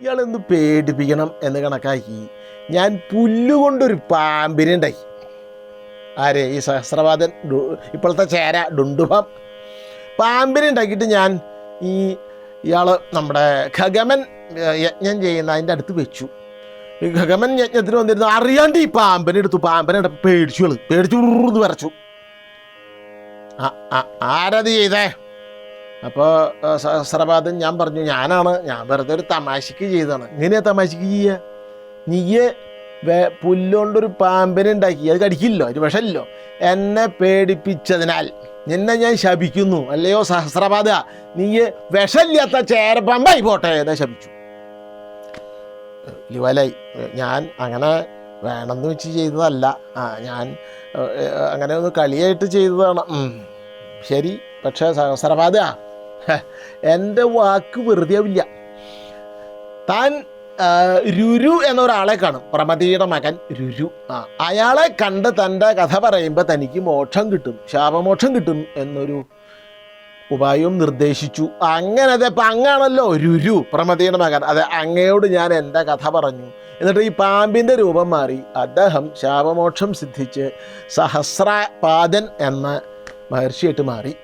ഇയാളെന്ത് പേടിപ്പിക്കണം എന്ന് കണക്കാക്കി ഞാൻ പുല്ലുകൊണ്ടൊരു പാമ്പിനെ ഉണ്ടായി. ആരെ? ഈ സഹസ്രവാദൻ ഇപ്പോഴത്തെ ചേര ഡുണ്ടുപാം പാമ്പിനെ ഉണ്ടാക്കിയിട്ട് ഞാൻ ഈ ഇയാൾ നമ്മുടെ ഖഗമൻ യജ്ഞം ചെയ്യുന്ന അതിന്റെ അടുത്ത് വെച്ചു. ഈ ഖഗമൻ യജ്ഞത്തിന് വന്നിരുന്നു. അറിയാണ്ട് ഈ പാമ്പിനെ എടുത്തു. പാമ്പിനെ പേടിച്ചു പേടിച്ചു വരച്ചു. ആ, ആരത് ചെയ്തേ? അപ്പോൾ സഹസ്രപാദൻ ഞാൻ പറഞ്ഞു ഞാനാണ് ഞാൻ വെറുതെ ഒരു തമാശക്ക് ചെയ്തതാണ്. ഇങ്ങനെയാ തമാശക്ക് ചെയ്യുക നീയെ വേ പുല്ലുകൊണ്ടൊരു പാമ്പിനെ ഉണ്ടാക്കി. അത് കടിക്കില്ലോ ഒരു വിഷമല്ലോ എന്നെ പേടിപ്പിച്ചതിനാൽ. നിന്നെ ഞാൻ ശപിക്കുന്നു. അല്ലയോ സഹസ്രപാദ നീ വിഷമില്ലാത്ത ചേരപ്പാമ്പായി പോട്ടെ എന്നെ ശപിച്ചു. ലിവലായി ഞാൻ അങ്ങനെ വേണമെന്ന് വെച്ച് ചെയ്തതല്ല. ആ ഞാൻ അങ്ങനെ ഒന്ന് കളിയായിട്ട് ചെയ്തതാണ്. ശരി പക്ഷേ സഹസ്രപാദ എന്റെ വാക്ക് വെറുതെ ആവില്ല. താൻ രുരു എന്നൊരാളെ കാണും. പ്രമതിയുടെ മകൻ രുരു. ആ അയാളെ കണ്ട് തന്റെ കഥ പറയുമ്പോൾ തനിക്ക് മോക്ഷം കിട്ടും ശാപമോക്ഷം കിട്ടും എന്നൊരു ഉപായവും നിർദ്ദേശിച്ചു. അങ്ങനെ അതെ അപ്പം അങ്ങാണല്ലോ രുരു പ്രമതിയുടെ മകൻ. അതെ അങ്ങയോട് ഞാൻ എന്റെ കഥ പറഞ്ഞു. എന്നിട്ട് ഈ പാമ്പിന്റെ രൂപം മാറി. അദ്ദേഹം ശാപമോക്ഷം സിദ്ധിച്ച് സഹസ്രപാദൻ എന്ന മഹർഷിയായിട്ട് മാറി.